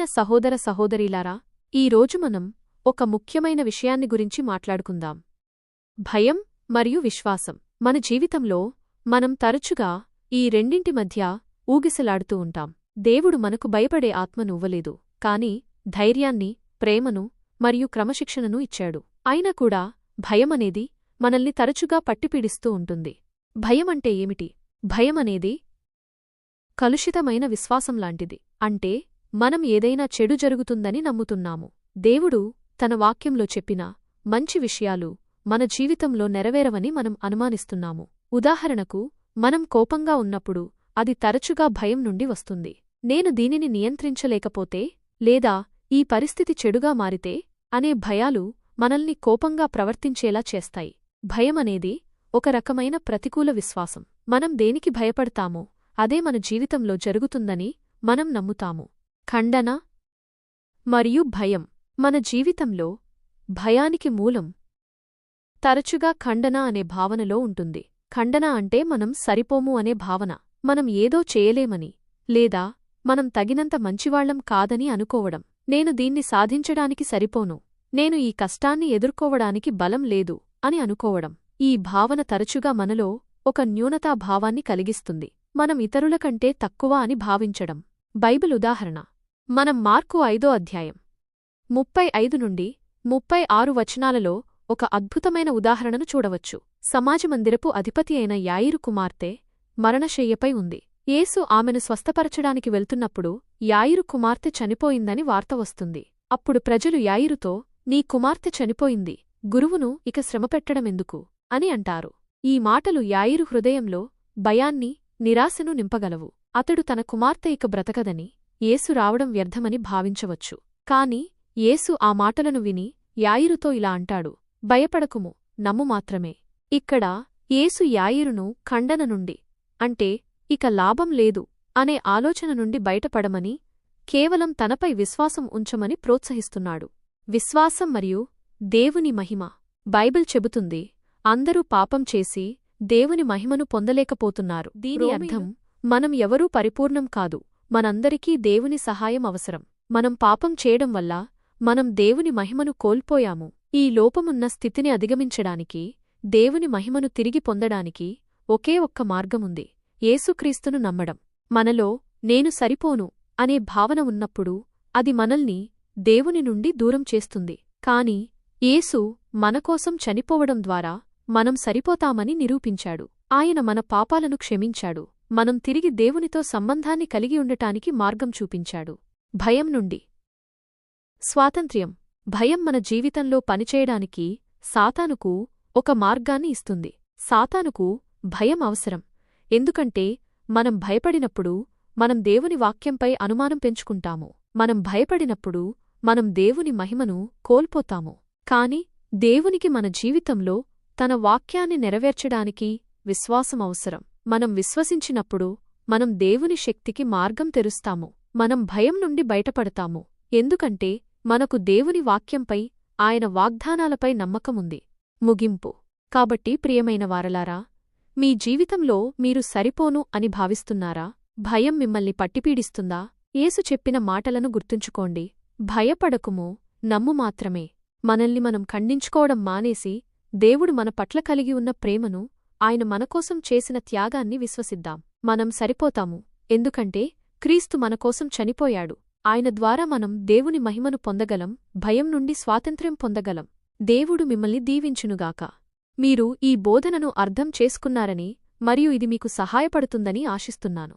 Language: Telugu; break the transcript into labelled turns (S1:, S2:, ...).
S1: ప్రియమైన సహోదర సహోదరీలారా ఈరోజు మనం ఒక ముఖ్యమైన విషయాన్ని గురించి మాట్లాడుకుందాం. భయం మరియు విశ్వాసం. మన జీవితంలో మనం తరచుగా ఈ రెండింటి మధ్య ఊగిసలాడుతూ ఉంటాం. దేవుడు మనకు భయపడే ఆత్మనువ్వలేదు కాని ధైర్యాన్ని ప్రేమను మరియు క్రమశిక్షణను ఇచ్చాడు. అయినా కూడా భయమనేది మనల్ని తరచుగా పట్టిపీడిస్తూ ఉంటుంది. భయమంటే ఏమిటి? భయమనేది కలుషితమైన విశ్వాసంలాంటిది అంటే మనం ఏదైనా చెడు జరుగుతుందని నమ్ముతున్నాము. దేవుడు తన వాక్యంలో చెప్పిన మంచి విషయాలు మన జీవితంలో నెరవేరవని మనం అనుమానిస్తున్నాము. ఉదాహరణకు మనం కోపంగా ఉన్నప్పుడు అది తరచుగా భయం నుండి వస్తుంది. నేను దీనిని నియంత్రించలేకపోతే లేదా ఈ పరిస్థితి చెడుగా మారితే అనే భయాలు మనల్ని కోపంగా ప్రవర్తించేలా చేస్తాయి. భయమనేది ఒక రకమైన ప్రతికూల విశ్వాసం. మనం దేనికి భయపడతామో అదే మన జీవితంలో జరుగుతుందని మనం నమ్ముతాము. ఖండన మరియు భయం. మన జీవితంలో భయానికి మూలం తరచుగా ఖండన అనే భావనలో ఉంటుంది. ఖండన అంటే మనం సరిపోము అనే భావన. మనం ఏదో చేయలేమని లేదా మనం తగినంత మంచివాళ్ళం కాదని అనుకోవడం. నేను దీన్ని సాధించడానికి సరిపోను. నేను ఈ కష్టాన్ని ఎదుర్కోవడానికి బలం లేదు అని అనుకోవడం. ఈ భావన తరచుగా మనలో ఒక న్యూనతాభావాన్ని కలిగిస్తుంది. మనం ఇతరులకంటే తక్కువ అని భావించడం. బైబిల్ ఉదాహరణ. మనం మార్కు ఐదో అధ్యాయం. ముప్పై ఐదు నుండి ముప్పై ఆరు వచనాలలో ఒక అద్భుతమైన ఉదాహరణను చూడవచ్చు. సమాజమందిరపు అధిపతి అయిన యాయిరు కుమార్తె మరణశయ్యపై ఉంది. యేసు ఆమెను స్వస్థపరచడానికి వెళ్తున్నప్పుడు యాయిరు కుమార్తె చనిపోయిందని వార్త వస్తుంది. అప్పుడు ప్రజలు యాయిరుతో నీ కుమార్తె చనిపోయింది గురువును ఇక శ్రమపెట్టడమెందుకు? అని అంటారు. ఈ మాటలు యాయిరు హృదయంలో భయాన్ని నిరాశను నింపగలవు. అతడు తన కుమార్తె ఇక బ్రతకదని యేసు రావడం వ్యర్థమని భావించవచ్చు. కాని యేసు ఆ మాటలను విని యాయిరుతో ఇలా అంటాడు భయపడకుము నమ్ము మాత్రమే. ఇక్కడ యేసు యాయిరును ఖండన నుండి అంటే ఇక లాభం లేదు అనే ఆలోచన నుండి బయటపడమని కేవలం తనపై విశ్వాసం ఉంచమని ప్రోత్సహిస్తున్నాడు. విశ్వాసం మరియు దేవుని మహిమ. బైబిల్ చెబుతుంది అందరూ పాపం చేసి దేవుని మహిమను పొందలేకపోతున్నారు. దీని అర్థం మనం ఎవరూ పరిపూర్ణం కాదు. మనందరికీ దేవుని సహాయం అవసరం. మనం పాపం చేయడం వల్ల మనం దేవుని మహిమను కోల్పోయాము. ఈ లోపమున్న స్థితిని అధిగమించడానికి దేవుని మహిమను తిరిగి పొందడానికి ఒకే ఒక్క మార్గముంది. ఏసుక్రీస్తును నమ్మడం. మనలో నేను సరిపోను అనే భావన ఉన్నప్పుడు అది మనల్ని దేవుని నుండి దూరం చేస్తుంది. కాని యేసు మనకోసం చనిపోవడం ద్వారా మనం సరిపోతామని నిరూపించాడు. ఆయన మన పాపాలను క్షమించాడు. మనం తిరిగి దేవునితో సంబంధాన్ని కలిగి ఉండటానికి మార్గం చూపించాడు. భయం నుండి. స్వాతంత్ర్యం. భయం మన జీవితంలో పనిచేయడానికి సాతానుకు ఒక మార్గాన్ని ఇస్తుంది. సాతానుకు భయం అవసరం. ఎందుకంటే మనం భయపడినప్పుడు మనం దేవుని వాక్యంపై అనుమానం పెంచుకుంటాము. మనం భయపడినప్పుడు మనం దేవుని మహిమను కోల్పోతాము. కాని దేవునికి మన జీవితంలో తన వాక్యాన్ని నెరవేర్చడానికి విశ్వాసం అవసరం. మనం విశ్వసించినప్పుడు మనం దేవుని శక్తికి మార్గం తెరుస్తాము. మనం భయం నుండి బయటపడతాము. ఎందుకంటే మనకు దేవుని వాక్యంపై ఆయన వాగ్దానాలపై నమ్మకముంది. ముగింపు. కాబట్టి ప్రియమైన వారలారా మీ జీవితంలో మీరు సరిపోను అని భావిస్తున్నారా? భయం మిమ్మల్ని పట్టిపీడిస్తుందా? యేసు చెప్పిన మాటలను గుర్తుంచుకోండి. భయపడకుము నమ్ము మాత్రమే. మనల్ని మనం ఖండించుకోవడం మానేసి దేవుడు మన పట్ల కలిగి ఉన్న ప్రేమను ఆయన మనకోసం చేసిన త్యాగాన్ని విశ్వసిద్దాం. మనం సరిపోతాము. ఎందుకంటే క్రీస్తు మనకోసం చనిపోయాడు. ఆయన ద్వారా మనం దేవుని మహిమను పొందగలం భయం నుండి స్వాతంత్ర్యం పొందగలం. దేవుడు మిమ్మల్ని దీవించునుగాక. మీరు ఈ బోధనను అర్థం చేసుకున్నారని మరియు ఇది మీకు సహాయపడుతుందని ఆశిస్తున్నాను.